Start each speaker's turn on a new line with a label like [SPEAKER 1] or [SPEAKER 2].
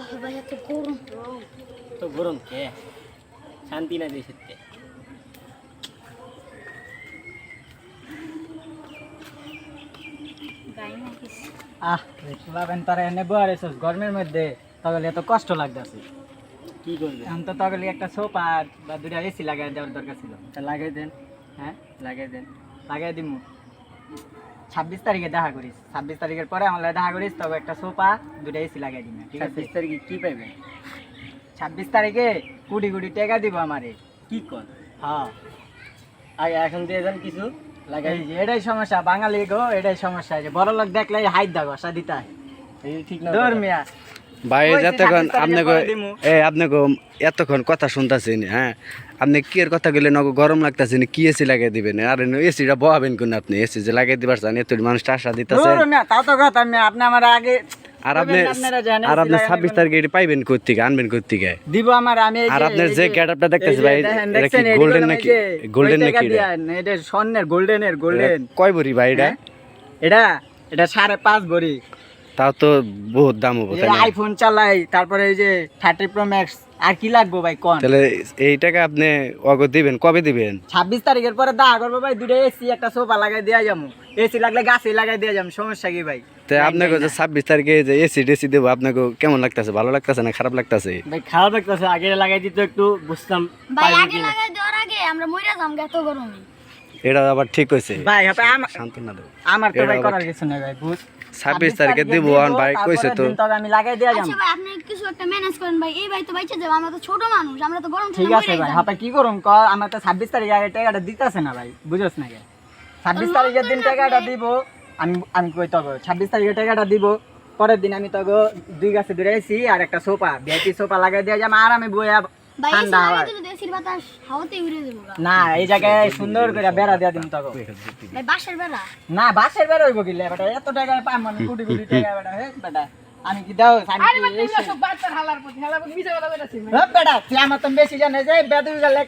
[SPEAKER 1] আহ ভাই এত গরম
[SPEAKER 2] তো গরম কে? শান্তি না দেশের
[SPEAKER 3] আহ দেখলাম তারা এনে বয়ার এসেছ গরমের মধ্যে? তগলে এত কষ্ট লাগতেছে।
[SPEAKER 2] কি করবে?
[SPEAKER 3] এখন তো তগলে একটা সোফা বা দুটা এসি লাগাই দেওয়ার দরকার ছিল।
[SPEAKER 2] তা লাগাই দেন।
[SPEAKER 3] হ্যাঁ?
[SPEAKER 2] লাগাই দেন।
[SPEAKER 3] লাগাই দিমু। ছাব্বিশ তারিখে দেখা করিস। ছাব্বিশ তারিখের পরে আমার দেখা করিস তবে একটা সোফা দুটাই এসি লাগাই দিবে ঠিক আছে?
[SPEAKER 2] ছাব্বিশ তারিখে কি পাইবে?
[SPEAKER 3] ছাব্বিশ তারিখে কুড়ি কুড়ি টাকা দিব আমারে।
[SPEAKER 2] কি কর?
[SPEAKER 3] হ্যাঁ।
[SPEAKER 2] আগে এখন দিয়ে দেন কিছু লাগাই।
[SPEAKER 3] এটাই সমস্যা বাঙালি গো এটাই সমস্যা। যে বড় লোক দেখলে হাইট দাও সাদিতা
[SPEAKER 2] এই ঠিক না।
[SPEAKER 4] ভাই
[SPEAKER 3] ওই যে
[SPEAKER 4] যতক্ষণ
[SPEAKER 3] 26
[SPEAKER 4] আপনি
[SPEAKER 3] তারিখে
[SPEAKER 4] এ আপনি এতক্ষণ কথা শুনতেছেন হ্যাঁ? আপনি কি এর কথা গেলে নগো গরম লাগতেছে কি এসি লাগিয়ে দিবেন? আর এসিটা বহাবেন কোন আপনি? এসি যে লাগাই দিবার চান এত মানুষটা আশা দিতেছে।
[SPEAKER 3] মিয়া তাও তো কথা মিয়া আপনি আমার আগে
[SPEAKER 4] আর আপনি আর আপনি ছাব্বিশ। তারিখে এটি পাইবেন কোথেকে আনবেন কোথেকে
[SPEAKER 3] দিব আমার আমি এই
[SPEAKER 4] আর আপনার
[SPEAKER 3] এই
[SPEAKER 4] যে গেটআপটা দেখতেছি ভাই, এটা কি
[SPEAKER 3] এই
[SPEAKER 4] নাকি?
[SPEAKER 3] টাকা
[SPEAKER 4] নাকি এটা?
[SPEAKER 3] না, স্বর্ণের গোল্ডেনের গোল্ডেন
[SPEAKER 4] কয় ভরি ভাই এটা?
[SPEAKER 3] এটা এটা সাড়ে পাঁচ ভরি।
[SPEAKER 4] তাও তো বহুত দাম হব তাই
[SPEAKER 3] আইফোন চালাই তারপরে এই যে থার্টি প্রো ম্যাক্স আর কি লাগবো ভাই কোন?
[SPEAKER 4] তাহলে এই টাকা আপনি অগত দিবেন কবে দিবেন?
[SPEAKER 3] ছাব্বিশ তারিখের পরে দেখা করব ভাই দুটো এসি একটা সোফা লাগাই দেওয়া যাব। এসি লাগলে গাছে লাগাই দেওয়া যাব সমস্যা কি ভাই?
[SPEAKER 4] তো আপনাকে যে ছাব্বিশ তারিখে যে এসি টেসি দেবো আপনাকে কেমন লাগতেছে? ভালো লাগতেছে না খারাপ লাগতেছে?
[SPEAKER 2] ভাই খারাপ লাগতেছে আগে লাগাই দিত একটু বুঝতাম
[SPEAKER 1] ভাই আগে লাগাই দেওয়ার আগে আমরা মইরা যাম এত গরমে।
[SPEAKER 4] এটা আবার ঠিক হয়েছে।
[SPEAKER 3] ভাই
[SPEAKER 4] দেবো।
[SPEAKER 3] আমার তো ভাই করার কিছু নেই ভাই বুঝ?
[SPEAKER 4] ছাব্বিশ তারিখে দিব আর ভাই কইছে তো।
[SPEAKER 3] আমি লাগাই যাব
[SPEAKER 1] আচ্ছা ভাই আপনি কিছু একটা ম্যানেজ করেন ভাই। এই ভাই তো বাইচে যাব আমরা তো ছোট মানুষ আমরা তো গরম
[SPEAKER 3] ঠিক আছে ভাই
[SPEAKER 1] যাব।
[SPEAKER 3] হাতে কি করুম ক আমার তো ছাব্বিশ তারিখ আগে টাকাটা দিতেছে না ভাই বুঝোস না কে? ছাব্বিশ তারিখের দিন টাকাটা দিব আমি আমি কই তবে ছাব্বিশ তারিখে টাকাটা দিব পরের দিন আমি তবে দুই গাছে দূরে আর একটা সোফা ভিআইপি সোফা লাগাই দিয়ে যাব আর আমি বইয়া না এই জায়গায় সুন্দর করে বেড়া দিয়া দিন
[SPEAKER 1] বেড়া?
[SPEAKER 3] না বাসের বেড়া হইব কিলে বেটা? এত টাকা পাম মানে কোটি কোটি টাকা বেটা হে বেটা। আমি কি দাও বেটা তুই আমার তো বেশি জানে যে বেদুই গেলে